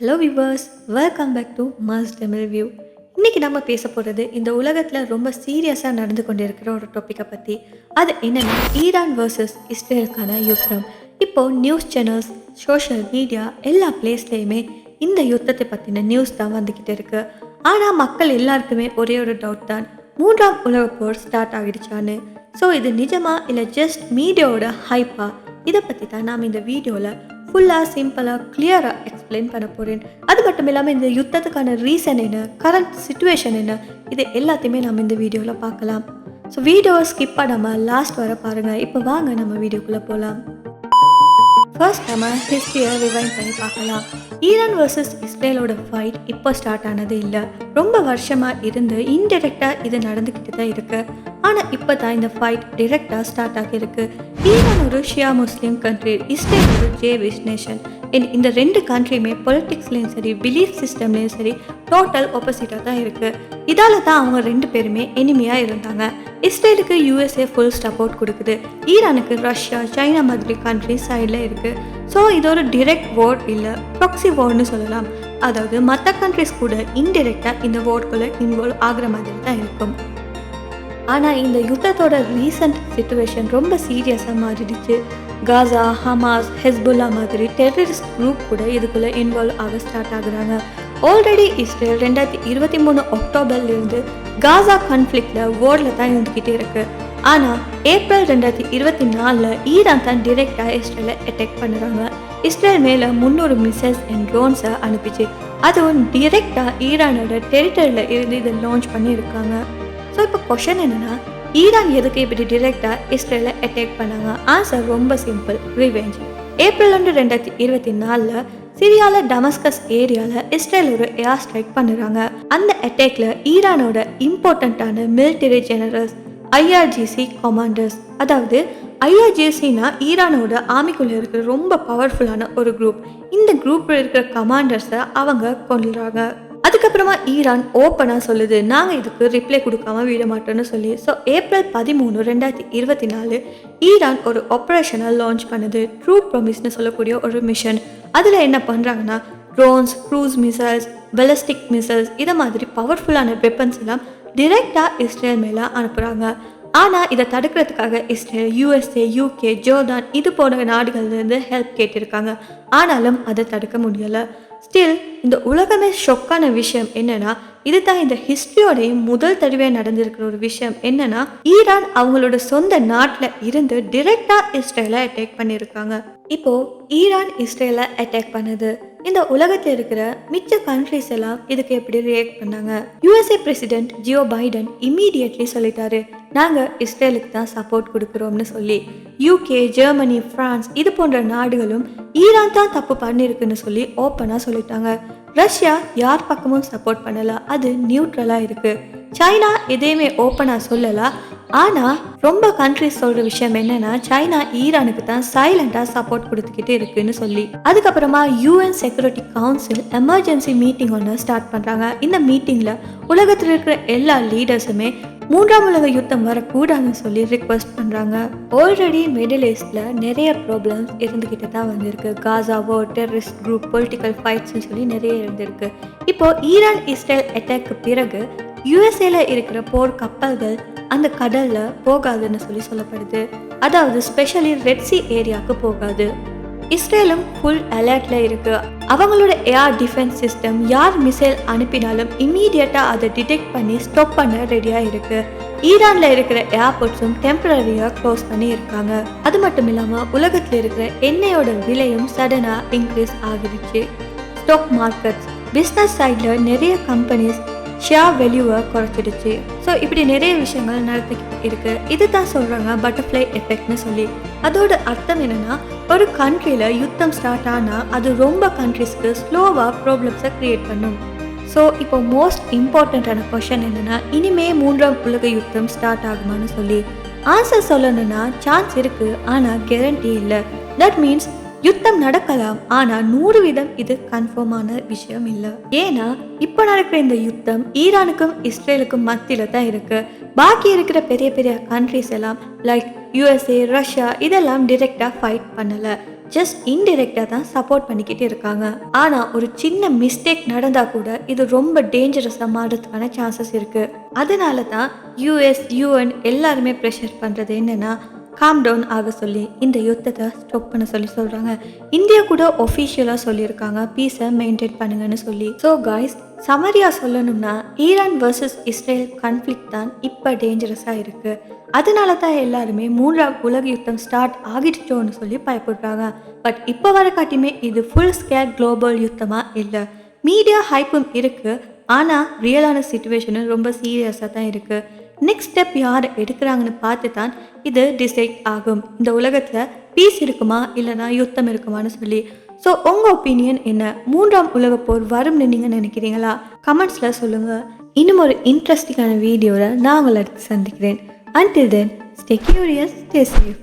Hello viewers welcome back to mass Tamil view இன்றைக்கி நம்ம பேச போகிறது இந்த உலகத்தில் ரொம்ப சீரியஸாக நடந்து கொண்டிருக்கிற ஒரு டாப்பிக்கை பற்றி அது என்னென்னா ஈரான் வர்சஸ் இஸ்ரேலுக்கான யுத்தம். இப்போது நியூஸ் சேனல்ஸ் சோஷியல் மீடியா எல்லா பிளேஸ்லேயுமே இந்த யுத்தத்தை பற்றின நியூஸ் தான் வந்துக்கிட்டு இருக்குது ஆனால் மக்கள் எல்லாருக்குமே ஒரே ஒரு டவுட் தான். மூன்றாம் உலகப் போர் ஸ்டார்ட் ஆகிடுச்சான்னு. ஸோ இது நிஜமா இல்லை ஜஸ்ட் மீடியாவோட ஹைப்பா இதை பற்றி தான் நாம் இந்த வீடியோவில் ஃபுல்லாக சிம்பிளாக கிளியராக எக்ஸ்பிளைன் பண்ண போகிறேன் அது மட்டும் இல்லாமல் இந்த யுத்தத்துக்கான ரீசன் என்ன கரண்ட் சுச்சுவேஷன் என்ன இது எல்லாத்தையுமே நம்ம இந்த வீடியோவில் பார்க்கலாம். ஸோ வீடியோவை ஸ்கிப் பண்ணாமல் லாஸ்ட் வர பாருங்கள் இப்போ வாங்க நம்ம வீடியோக்குள்ளே போகலாம் ஃபர்ஸ்ட் நம்ம ஹிஸ்ட்ரியை ரிவைண்ட் பண்ணி பார்க்கலாம். ஈரான் வர்சஸ் இஸ்ரேலோட ஃபைட் இப்போ ஸ்டார்ட் ஆனது இல்லை. ரொம்ப வருஷமாக இருந்து இன்டெரக்டாக இது நடந்துக்கிட்டு தான் இருக்கு. ஆனால் இப்போ தான் இந்த ஃபைட் டிரெக்டாக ஸ்டார்ட் ஆகியிருக்கு. ஈரான் ஒரு ஷியா முஸ்லீம் கண்ட்ரி இஸ்ரேல் ஒரு ஜேவிஷ் நேஷன் இந்த ரெண்டு கண்ட்ரியுமே பொலிட்டிக்ஸ்லேயும் சரி பிலீஃப் சிஸ்டம்லேயும் சரி டோட்டல் ஆப்போசிட்டாக தான் இருக்குது இதால தான் அவங்க ரெண்டு பேருமே எனிமையாக இருந்தாங்க. இஸ்ரேலுக்கு யூஎஸ்ஏ ஃபுல் சப்போர்ட் கொடுக்குது. ஈரானுக்கு ரஷ்யா சைனா மாதிரி கண்ட்ரி சைடில் இருக்குது ஸோ இது ஒரு டிரெக்ட் வார்ட் இல்லை ப்ராக்சி வோர்ட்னு சொல்லலாம். அதாவது மற்ற கண்ட்ரிஸ் கூட இன்டெரக்டாக இந்த வார்டுக்குள்ளே இன்வால்வ் ஆகிற மாதிரி தான் இருக்கும். ஆனால் இந்த யுத்தத்தோட ரீசன்ட் சுச்சுவேஷன் ரொம்ப சீரியஸாக மாறிடுச்சு. காசா ஹமாஸ் ஹெஸ்புல்லா மாதிரி டெரரிஸ்ட் குரூப் கூட இதுக்குள்ளே இன்வால்வ் ஆக ஸ்டார்ட் ஆகுறாங்க. ஆல்ரெடி இஸ்ரேல் ரெண்டாயிரத்தி இருபத்தி மூணு அக்டோபர்லேருந்து காசா கான்ஃப்ளிக்டில் வேர்ல்டில் தான் இருந்துக்கிட்டே இருக்கு. ஆனால் ஏப்ரல் ரெண்டாயிரத்தி இருபத்தி நாலில் ஈரான் தான் டிரெக்டாக இஸ்ரேலை அட்டாக் பண்ணுறாங்க. இஸ்ரேல் மேலே முந்நூறு மிசைல்ஸ் அண்ட் ட்ரோன்ஸை அனுப்பிச்சு அதுவும் டிரெக்டாக ஈரானோட டெரிட்டரியில் இருந்து இதை லான்ச் பண்ணியிருக்காங்க. ஸோ இப்போ கொஷன் என்னன்னா ஈரான் எதுக்கு இப்படி டிரெக்டாக இஸ்ரேலை அட்டாக் பண்ணாங்க. ஆன்சர் ரொம்ப சிம்பிள் ரிவெஞ்ச் ஏப்ரல் ஒன்று ரெண்டாயிரத்தி இருபத்தி நாலில் சிரியாவில் டமஸ்கஸ் ஏரியாவில் இஸ்ரேல் ஒரு ஏர் ஸ்ட்ரைக் பண்ணுறாங்க. அந்த அட்டாக்ல ஈரானோட இம்பார்ட்டண்ட்டான மிலிட்டரி ஜெனரல்ஸ் ஐஆர்ஜிசி கமாண்டர்ஸ் அதாவது ஐஆர்ஜிசினா ஈரானோட ஆர்மிக்குள்ளே இருக்கிற ரொம்ப பவர்ஃபுல்லான ஒரு குரூப் இந்த குரூப்பில் இருக்கிற கமாண்டர்ஸை அவங்க கொண்டுறாங்க அதுக்கப்புறமா ஈரான் ஓப்பனாக சொல்லுது. நாங்கள் இதுக்கு ரிப்ளை கொடுக்காம விட மாட்டோம்னு சொல்லி. ஸோ ஏப்ரல் பதிமூணு ரெண்டாயிரத்தி இருபத்தி நாலு ஈரான் ஒரு ஆப்ரேஷனை லான்ச் பண்ணுது. ட்ரூ ப்ரொமிஸ்னு சொல்லக்கூடிய ஒரு மிஷன் அதில் என்ன பண்ணுறாங்கன்னா drones cruise missiles ballistic missiles இதை மாதிரி பவர்ஃபுல்லான வெப்பன்ஸ் எல்லாம் டிரெக்டாக இஸ்ரேல் மேலே அனுப்புகிறாங்க ஆனால் இதை தடுக்கிறதுக்காக இஸ்ரேல் யூஎஸ்ஏ யூகே ஜோர்டான் இது போன்ற நாடுகள்லேருந்து ஹெல்ப் கேட்டிருக்காங்க. ஆனாலும் அதை தடுக்க முடியலை. ஸ்டில் இந்த உலகமே ஷொக்கான விஷயம் என்னன்னா இதுதான் இந்த ஹிஸ்ட்ரியோடைய முதல் தடவையாக நடந்திருக்கிற ஒரு விஷயம் என்னன்னா ஈரான் அவங்களோட சொந்த நாட்டில் இருந்து டிரெக்டா இஸ்ரேலை அட்டாக் பண்ணியிருக்காங்க. இப்போ ஈரான் இஸ்ரேலை அட்டாக் பண்ணுது. இந்த உலகத்தில் இருக்கிற மிச்ச கண்ட்ரிஸ் எல்லாம் இதுக்கு எப்படி ரியாக்ட் பண்ணாங்க? USA president Joe Biden immediately சொல்லிட்டாரு நாங்கள் இஸ்ரேலுக்கு தான் சப்போர்ட் கொடுக்குறோம்னு சொல்லி. யூகே ஜெர்மனி பிரான்ஸ் இது போன்ற நாடுகளும் ஈரான் தான் தப்பு பண்ணியிருக்குன்னு சொல்லி ஓப்பனாக சொல்லிட்டாங்க. ரஷ்யா யார் பக்கமும் சப்போர்ட் பண்ணல. அது நியூட்ரலாக இருக்கு. சைனா எதையுமே ஓப்பனாக சொல்லலாம் ஆனால் ரொம்ப கண்ட்ரிஸ் சொல்கிற விஷயம் என்னன்னா சைனா ஈரானுக்கு தான் சைலண்டாக சப்போர்ட் கொடுத்துக்கிட்டு இருக்குன்னு சொல்லி. அதுக்கப்புறமா UN security council emergency meeting ஒன்று ஸ்டார்ட் பண்ணுறாங்க இந்த மீட்டிங்கில் உலகத்தில் இருக்கிற எல்லா லீடர்ஸுமே மூன்றாம் உலக யுத்தம் வரக்கூடாதுன்னு சொல்லி ரிக்வெஸ்ட் பண்ணுறாங்க ஆல்ரெடி மிடில் ஈஸ்டில் நிறைய ப்ராப்ளம்ஸ் இருந்துக்கிட்டு தான் வந்திருக்கு. காசாவோ டெரரிஸ்ட் குரூப் பொலிட்டிக்கல் ஃபைட்ஸ்னு சொல்லி நிறைய இருந்திருக்கு. இப்போது ஈரான் இஸ்ரேல் அட்டாக்கு பிறகு யூஎஸ்ஏல இருக்கிற போர் கப்பல்கள் அந்த கடலில் போகாதுன்னு சொல்லி சொல்லப்படுது. அதாவது ஸ்பெஷலி ரெட் சி ஏரியாவுக்கு போகாது. இஸ்ரேலும் ஃபுல் அலர்ட்ல இருக்கு. அவங்களோட ஏர் டிஃபென்ஸ் சிஸ்டம் யார் மிசைல் அனுப்பினாலும் இம்மீடியட்டா அதை டிடெக்ட் பண்ணி ஸ்டாப் பண்ண ரெடியா இருக்கு. ஈரான்ல இருக்கிற ஏர்போர்ட்ஸும் டெம்பரரியா க்ளோஸ் பண்ணி இருக்காங்க. அது மட்டும் இல்லாம உலகத்துல இருக்கிற எண்ணெயோட விலையும் சடனா இன்க்ரீஸ் ஆகிடுச்சு. ஸ்டாக் மார்க்கெட்ஸ் பிஸ்னஸ் சைடில் நிறைய கம்பெனிஸ் ஷியா வேல்யூவை குறைச்சிடுச்சு. ஸோ இப்படி நிறைய விஷயங்கள் நடத்திக்கிட்டு இருக்கு. இது தான் சொல்கிறாங்க பட்டர்ஃப்ளை எஃபெக்ட்னு சொல்லி. அதோட அர்த்தம் என்னன்னா ஒரு கண்ட்ரியில் யுத்தம் ஸ்டார்ட் ஆனால் அது ரொம்ப கண்ட்ரிஸ்க்கு ஸ்லோவாக ப்ராப்ளம்ஸை க்ரியேட் பண்ணும். ஸோ இப்போ மோஸ்ட் இம்பார்ட்டண்ட்டான கொஷன் என்னென்னா இனிமே மூன்றாம் உலக யுத்தம் ஸ்டார்ட் ஆகுமான்னு சொல்லி. ஆன்சர் சொல்லணும்னா சான்ஸ் இருக்குது ஆனால் கேரண்டி இல்லை. தட் மீன்ஸ் யுத்தம் நடக்கலாம் ஆனா நூறு வீதம் இது கன்ஃபார்மான விஷயம் இல்லை. ஏன்னா இப்போ நடக்கிற இந்த யுத்தம் ஈரானுக்கும் இஸ்ரேலுக்கும் மத்தியில தான் இருக்கு. பாக்கி இருக்கிற பெரிய பெரிய கண்ட்ரிஸ் எல்லாம் லைக் யூஎஸ்ஏ ரஷ்யா இதெல்லாம் டிரெக்டா ஃபைட் பண்ணல. ஜஸ்ட் இன்டிரெக்டாக தான் சப்போர்ட் பண்ணிக்கிட்டு இருக்காங்க. ஆனால் ஒரு சின்ன மிஸ்டேக் நடந்தால் கூட இது ரொம்ப டேஞ்சரஸாக மாறதுக்கான சான்சஸ் இருக்குது அதனால தான் யூஎஸ் யூஎன் எல்லாருமே ப்ரெஷர் பண்ணுறது என்னென்னா காம் டவுன் ஆக சொல்லி இந்த யுத்தத்தை ஸ்டாப் பண்ண சொல்லி சொல்கிறாங்க இந்தியா கூட ஒஃபிஷியலாக சொல்லியிருக்காங்க பீஸை மெயின்டைன் பண்ணுங்கன்னு சொல்லி. ஸோ காய்ஸ் சமரியா சொல்லணும்னா ஈரான் வர்சஸ் இஸ்ரேல் கன்ஃப்ளிக் தான் இப்போ டேஞ்சரஸாக இருக்குது அதனால தான் எல்லாருமே மூன்றாவது உலக யுத்தம் ஸ்டார்ட் ஆகிடுச்சோன்னு சொல்லி பயப்படுறாங்க. பட் இப்போ வர காட்டியுமே இது ஃபுல் ஸ்கேர் குளோபல் யுத்தமாக இல்லை. மீடியா ஹைப்பும் இருக்குது ஆனால் ரியலான சுச்சுவேஷனும் ரொம்ப சீரியஸாக தான் இருக்குது நெக்ஸ்ட் ஸ்டெப் யார் எடுக்கிறாங்கன்னு பார்த்து தான் இது டிசைட் ஆகும். இந்த உலகத்தில் பீஸ் இருக்குமா? இல்லைனா யுத்தம் இருக்குமான்னு சொல்லி. ஸோ உங்கள் ஒப்பீனியன் என்ன? மூன்றாம் உலக போர் வரும்னு நீங்கள் நினைக்கிறீங்களா? கமெண்ட்ஸில் சொல்லுங்கள் இன்னும் ஒரு இன்ட்ரெஸ்டிங்கான வீடியோவில் நான் உங்களை அடுத்து சந்திக்கிறேன். Until then stay curious stay safe